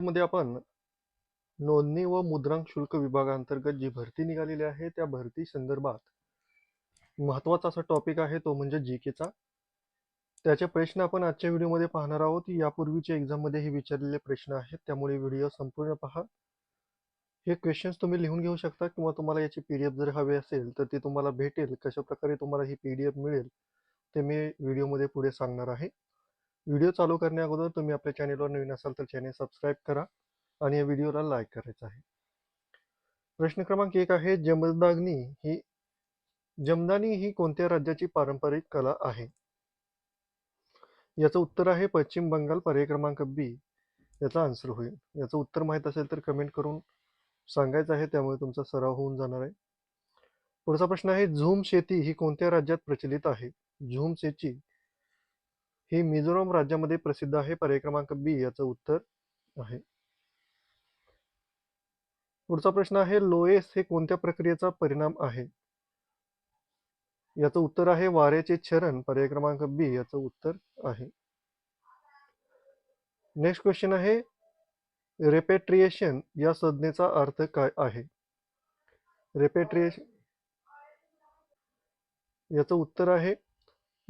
मध्ये आपण नोंदणी व मुद्रांक शुल्क विभागाअंतर्गत जी भरती निघालेली आहे त्या भरती संदर्भात महत्त्वाचा असा टॉपिक आहे तो म्हणजे जी केचा त्याचे प्रश्न आपण आजच्या व्हिडिओमध्ये पाहणार आहोत. यापूर्वीच्या एक्झाममध्ये हे विचारलेले प्रश्न आहेत. त्यामुळे व्हिडिओ संपूर्ण पहा. हे क्वेश्चन्स तुम्ही लिहून घेऊ शकता किंवा तुम्हाला याची पी डी एफ जर हवे असेल तर ती तुम्हाला भेटेल. कशा प्रकारे तुम्हाला ही पी डी एफ मिळेल ते मी व्हिडिओमध्ये पुढे सांगणार आहे. व्हिडिओ चालू करण्या अगोदर तुम्ही आपल्या चॅनेलवर नवीन असाल तर चॅनेल सबस्क्राईब करा आणि या व्हिडिओला लाईक करायचं आहे. प्रश्न क्रमांक एक आहे जमदाग्नी ही जमदानी ही कोणत्या राज्याची पारंपरिक कला आहे? याचं उत्तर आहे पश्चिम बंगाल पर्याय क्रमांक बी. याचा आन्सर होईल. याचं उत्तर माहीत असेल तर कमेंट करून सांगायचं आहे त्यामुळे तुमचा सराव होऊन जाणार आहे. पुढचा प्रश्न आहे झूम शेती ही कोणत्या राज्यात प्रचलित आहे? झूम शेती ही मिझोराम राज्यामध्ये प्रसिद्ध आहे. पर्याय क्रमांक बी याचं उत्तर आहे. पुढचा प्रश्न आहे लोएस हे कोणत्या प्रक्रियेचा परिणाम आहे? याचं उत्तर आहे वाऱ्याचे चरण पर्याय क्रमांक बी याचं उत्तर आहे. नेक्स्ट क्वेश्चन आहे रेपेट्रिएशन या संज्ञेचा अर्थ काय आहे? रेपेट्रिएशन याचं उत्तर आहे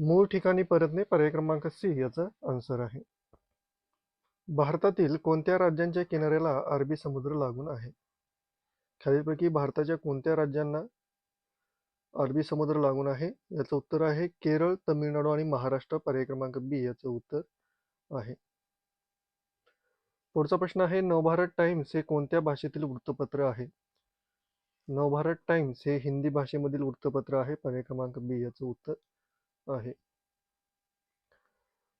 मूळ ठिकाणी परतणे पर्याय क्रमांक सी याचा आन्सर आहे. भारतातील कोणत्या राज्यांच्या किनाऱ्याला अरबी समुद्र लागून आहे? खालीलपैकी भारताच्या कोणत्या राज्यांना अरबी समुद्र लागून आहे? याचं उत्तर आहे केरळ तमिळनाडू आणि महाराष्ट्र. पर्याय क्रमांक बी याचं उत्तर आहे. पुढचा प्रश्न आहे नवभारत टाइम्स हे कोणत्या भाषेतील वृत्तपत्र आहे? नवभारत टाइम्स हे हिंदी भाषेमधील वृत्तपत्र आहे. पर्याय क्रमांक बी याचं उत्तर आहे.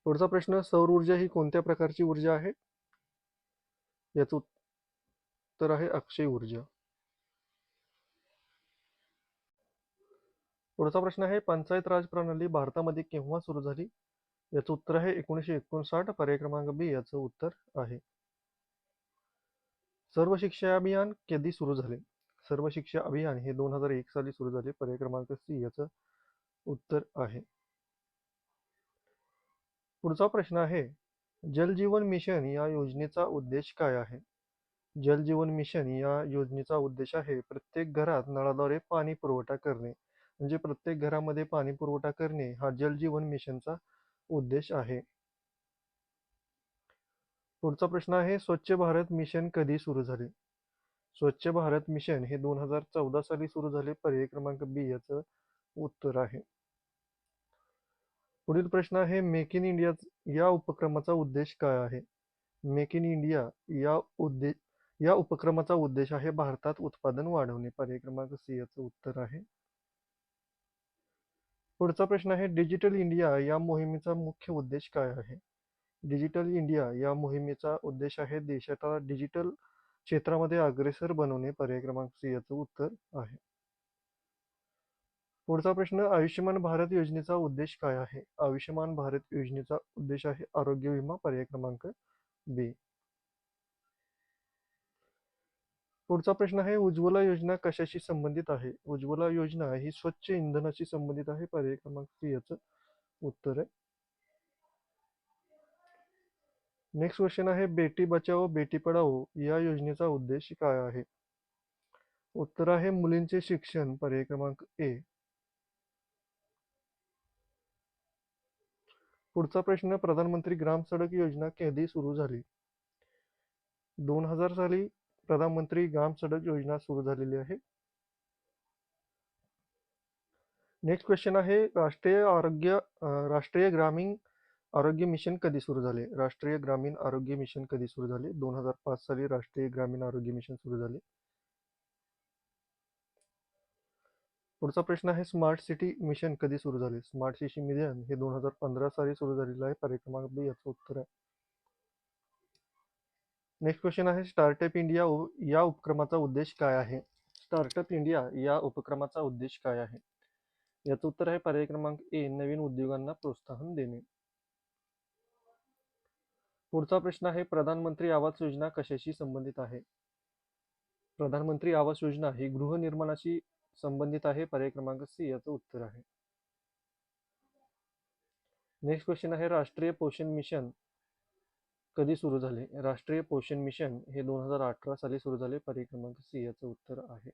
पुढचा प्रश्न सौर ऊर्जा ही कोणत्या प्रकारची ऊर्जा आहे? याचं उत्तर आहे अक्षय ऊर्जा. पुढचा प्रश्न आहे पंचायत राज प्रणाली भारतामध्ये केव्हा सुरू झाली? याचं उत्तर आहे एकोणीसशे एकोणसाठ पर्याय क्रमांक बी याचं उत्तर आहे. सर्व शिक्षा अभियान कधी सुरू झाले? सर्व शिक्षा अभियान हे दोन हजार एक साली सुरू झाले पर्याय क्रमांक सी याचं उत्तर आहे. पुढचा प्रश्न आहे जल जीवन मिशन या योजनेचा उद्देश काय आहे? जल जीवन मिशन या योजनेचा उद्देश आहे प्रत्येक घरात नळाद्वारे पाणी पुरवठा करणे. म्हणजे प्रत्येक घरामध्ये पाणी पुरवठा करणे हा जल जीवन मिशनचा उद्देश आहे. पुढचा प्रश्न आहे स्वच्छ भारत मिशन कधी सुरू झाले? स्वच्छ भारत मिशन हे दोन हजार चौदा साली सुरू झाले पर्याय क्रमांक बी याचं उत्तर आहे. पुढील प्रश्न आहे मेक इन इंडिया या उपक्रमाचा उद्देश काय आहे? मेक इन इंडिया या उद्देश या उपक्रमाचा उद्देश आहे भारतात उत्पादन वाढवणे. पर्याय क्रमांक सी याचं उत्तर आहे. पुढचा प्रश्न आहे डिजिटल इंडिया या मोहिमेचा मुख्य उद्देश काय आहे? डिजिटल इंडिया या मोहिमेचा उद्देश आहे देशाला डिजिटल क्षेत्रामध्ये अग्रेसर बनवणे. पर्याय क्रमांक सी याचं उत्तर आहे. पुढचा प्रश्न आयुष्यमान भारत योजनेचा उद्देश काय आहे? आयुष्यमान भारत योजनेचा उद्देश आहे आरोग्य विमा पर्याय क्रमांक बी पुढचा प्रश्न आहे उज्ज्वला योजना कशाशी संबंधित आहे? उज्ज्वला योजना ही स्वच्छ इंधनाशी संबंधित आहे पर्याय क्रमांक सी याचं उत्तर आहे. नेक्स्ट क्वेश्चन आहे बेटी बचाओ बेटी पढाओ या योजनेचा उद्देश काय आहे? उत्तर आहे मुलींचे शिक्षण पर्याय क्रमांक ए पुढचा प्रश्न प्रधानमंत्री ग्राम सडक योजना कधी सुरू झाली. दोन हजार साली प्रधानमंत्री ग्राम सडक योजना सुरू झालेली आहे. नेक्स्ट क्वेश्चन आहे राष्ट्रीय आरोग्य राष्ट्रीय ग्रामीण आरोग्य मिशन कधी सुरू झाले? राष्ट्रीय ग्रामीण आरोग्य मिशन कधी सुरू झाले? दोन हजार पाच साली राष्ट्रीय ग्रामीण आरोग्य मिशन सुरू झाले. पुढचा प्रश्न आहे स्मार्ट सिटी मिशन कधी सुरू झाले? स्मार्ट सिटी मिशन हे दोन हजार पंधरा साली सुरू झालेलं आहे. पर्याय याचं उत्तर आहे. नेक्स्ट क्वेश्चन आहे स्टार्टअप इंडिया या उपक्रमाचा उद्देश काय आहे? स्टार्टअप इंडिया या उपक्रमाचा उद्देश काय आहे? याचं उत्तर आहे पर्याय क्रमांक ए नवीन उद्योगांना प्रोत्साहन देणे. पुढचा प्रश्न आहे प्रधानमंत्री आवास योजना कशाशी संबंधित आहे? प्रधानमंत्री आवास योजना ही गृहनिर्माणाशी संबंधित आहे? पर्याय क्रमांक सी याचं उत्तर आहे. नेक्स्ट क्वेश्चन आहे राष्ट्रीय पोषण मिशन कधी सुरू झाले? राष्ट्रीय पोषण मिशन हे दोन हजार अठरा साली सुरू झाले. पर्याय क्रमांक सी याचं उत्तर आहे.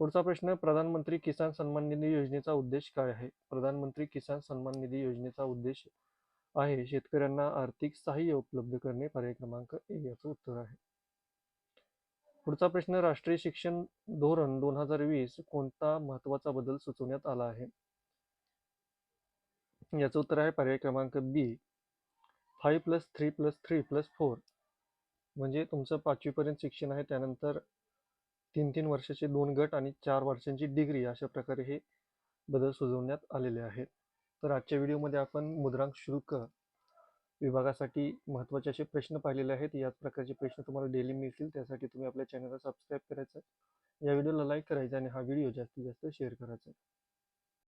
पुढचा प्रश्न प्रधानमंत्री किसान सन्मान निधी योजनेचा उद्देश काय आहे? प्रधानमंत्री किसान सन्मान निधी योजनेचा उद्देश आहे शेतकऱ्यांना आर्थिक सहाय्य उपलब्ध करणे. पर्याय क्रमांक ए याचं उत्तर आहे. पुढचा प्रश्न राष्ट्रीय शिक्षण धोरण दोन हजार वीस कोणता महत्त्वाचा बदल सुचवण्यात आला आहे? याचं उत्तर आहे पर्याय क्रमांक B. Five plus three plus three plus four म्हणजे तुमचं पाचवीपर्यंत शिक्षण आहे त्यानंतर तीन तीन वर्षाचे दोन गट आणि चार वर्षांची डिग्री अशा प्रकारे हे बदल सुचवण्यात आलेले आहेत. तर आजच्या व्हिडिओमध्ये आपण मुद्रांक शुल्क विभागासाठी महत्त्वाचे असे प्रश्न पाहिलेले आहेत. याच प्रकारचे प्रश्न तुम्हाला डेली मिळतील. त्यासाठी तुम्ही आपल्या चॅनलला सबस्क्राईब करायचं. या व्हिडिओला लाईक करायचं आणि हा व्हिडिओ जास्तीत जास्त शेअर करायचा.